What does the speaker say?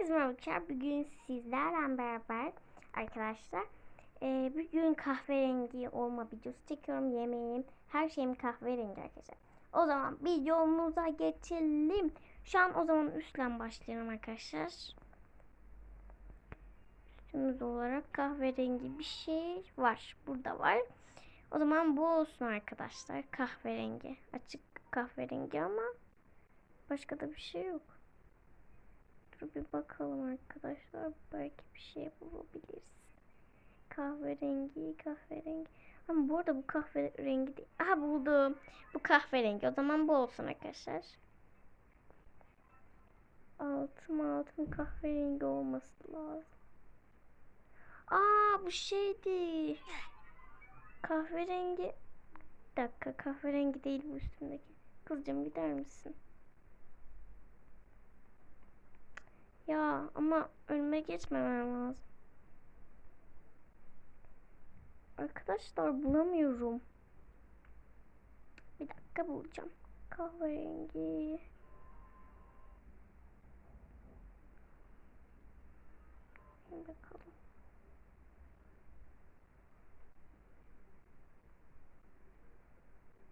Herkese merhaba. Bugün sizlerle beraber arkadaşlar e, bugün kahverengi olma videosu çekiyorum. Yemeğim, her şeyim kahverengi arkadaşlar. O zaman videomuza geçelim. Şu an o zaman üstten başlayalım arkadaşlar. Üstümüz olarak kahverengi bir şey var. Burada var. O zaman bu olsun arkadaşlar. Kahverengi. Açık kahverengi ama başka da bir şey yok. Dur bir bakalım arkadaşlar. Belki bir şey bulabiliriz. Kahverengi, kahverengi. Ama bu arada bu kahverengi değil. Aha buldum. Bu kahverengi. O zaman bu olsun arkadaşlar. Altın altın kahverengi olması lazım. Aa bu şeydi. Kahverengi. Bir dakika kahverengi değil bu üstündeki. Kızcığım gider misin? Ya ama önüme geçmemem lazım. Arkadaşlar bulamıyorum. Bir dakika bulacağım. Kahverengi. Bakalım.